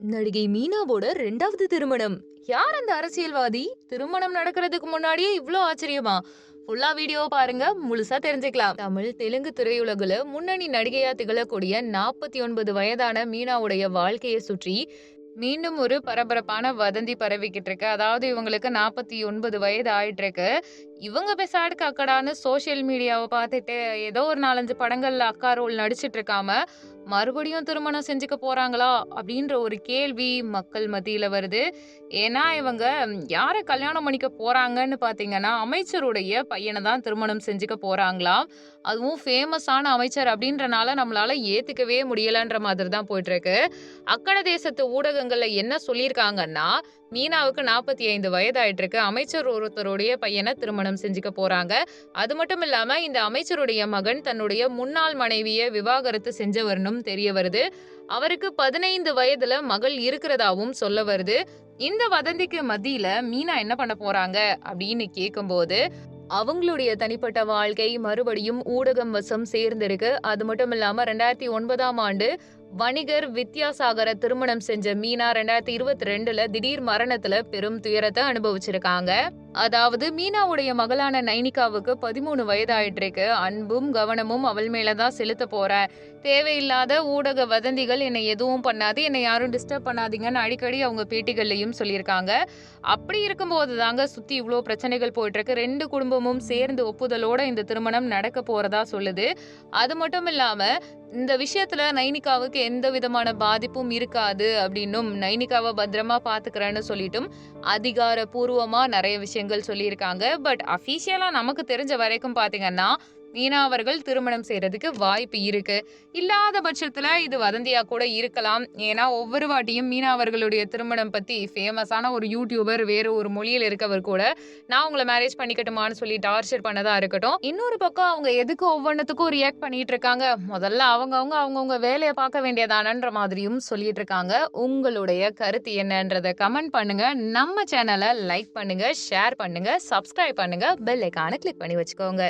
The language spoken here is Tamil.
நடிகை மீனாவோட ரெண்டாவது திருமணம். யார் அந்த அரசியல்வாதி? திருமணம் நடக்கிறதுக்கு முன்னாடியே இவ்வளோ ஆச்சரியமா? ஃபுல்லா வீடியோ பாருங்க முழுசா தெரிஞ்சுக்கலாம். தமிழ் தெலுங்கு திரையுலகுல முன்னணி நடிகையா திகழக்கூடிய நாற்பத்தி ஒன்பது வயதான மீனாவுடைய வாழ்க்கையை சுற்றி மீண்டும் ஒரு பரபரப்பான வதந்தி பரவிக்கிட்டு இருக்கு. அதாவது இவங்களுக்கு நாற்பத்தி ஒன்பது வயது ஆயிட்டு இருக்கு இவங்க பெசாடுக்கு அக்கடான்னு சோஷியல் மீடியாவை பார்த்துட்டு ஏதோ ஒரு நாலஞ்சு படங்கள்ல அக்கா ரோல் நடிச்சிட்டு இருக்காம மறுபடியும் திருமணம் செஞ்சுக்க போறாங்களா அப்படின்ற ஒரு கேள்வி மக்கள் மத்தியில வருது. ஏன்னா இவங்க யாரை கல்யாணம் பண்ணிக்க போறாங்கன்னு பாத்தீங்கன்னா அமைச்சருடைய பையனை தான் திருமணம் செஞ்சுக்க போறாங்களாம். அதுவும் ஃபேமஸான அமைச்சர் அப்படின்றனால நம்மளால ஏத்துக்கவே முடியலன்ற மாதிரி தான் போயிட்டு இருக்கு அக்கட தேசத்து ஊடகங்கள்ல என்ன சொல்லியிருக்காங்கன்னா மீனாவுக்கு நாற்பத்தி ஐந்து வயதாயிட்டு இருக்கு அமைச்சர் ஒருத்தருடைய பையனை திருமணம் செஞ்சுக்க போறாங்க. அது மட்டும் இல்லாம இந்த அமைச்சருடைய மகன் தன்னுடைய முன்னாள் மனைவியை விவாகரத்து செஞ்சவர்னும் தெரிய வருது. அவருக்கு பதினைந்து வயதுல மகள் இருக்கிறதாவும் சொல்ல வருது. இந்த வதந்திக்கு மத்தியில மீனா என்ன பண்ண போறாங்க அப்படின்னு கேட்கும்போது அவங்களுடைய தனிப்பட்ட வாழ்க்கை மறுபடியும் ஊடகம் வசம் சேர்ந்திருக்கு. அது மட்டும் இல்லாம ரெண்டாயிரத்தி ஒன்பதாம் ஆண்டு வணிகர் வித்யாசாகர திருமணம் செஞ்ச மீனா ரெண்டாயிரத்தி இருபத்தி ரெண்டுல திடீர் மரணத்துல பெரும் துயரத்தை அனுபவிச்சிருக்காங்க. அதாவது மீனாவுடைய மகளான நைனிகாவுக்கு பதிமூணு வயதாயிட்டு இருக்கு அன்பும் கவனமும் அவள் மேலதான் செலுத்த போறேன் தேவையில்லாத ஊடக வதந்திகள் என்னை எதுவும் பண்ணாது. என்னை யாரும் டிஸ்டர்ப் பண்ணாதீங்கன்னு அடிக்கடி அவங்க பேட்டிகள்லையும் சொல்லியிருக்காங்க. அப்படி இருக்கும்போது தாங்க சுத்தி இவ்வளோ பிரச்சனைகள் போயிட்டு இருக்கு ரெண்டு குடும்பமும் சேர்ந்து ஒப்புதலோட இந்த திருமணம் நடக்க போறதா சொல்லுது. அது மட்டும் இல்லாம இந்த விஷயத்துல நைனிகாவுக்கு எந்த விதமான பாதிப்பும் இருக்காது அப்படின்னும் நைனிகாவை பத்திரமா பாத்துக்கிறேன்னு சொல்லிட்டும் அதிகாரப்பூர்வமா நிறைய விஷயங்கள் சொல்லியிருக்காங்க. பட் அஃபீஷியலா நமக்கு தெரிஞ்ச வரைக்கும் பாத்தீங்கன்னா மீனா அவர்கள் திருமணம் செய்யறதுக்கு வாய்ப்பு இருக்கு. இல்லாத பட்சத்துல இது வதந்தியா கூட இருக்கலாம். ஏன்னா ஒவ்வொரு வாட்டியும் மீனா அவர்களுடைய திருமணம் பத்தி ஃபேமஸான ஒரு யூடியூபர் வேற ஒரு மொழியில் இருக்கவர் கூட நான் உங்களை மேரேஜ் பண்ணிக்கட்டுமான்னு சொல்லி டார்ச்சர் பண்ணதா இருக்கட்டும். இன்னொரு பக்கம் அவங்க எதுக்கு ஒவ்வொன்றத்துக்கும் ரியாக்ட் பண்ணிட்டு இருக்காங்க? முதல்ல அவங்கவுங்க அவங்கவுங்க வேலையை பார்க்க வேண்டியதானன்ற மாதிரியும் சொல்லிட்டு இருக்காங்க. உங்களுடைய கருத்து என்னன்றதை கமெண்ட் பண்ணுங்க. நம்ம சேனலை லைக் பண்ணுங்க ஷேர் பண்ணுங்க சப்ஸ்கிரைப் பண்ணுங்க பெல் ஐக்கானை கிளிக் பண்ணி வச்சுக்கோங்க.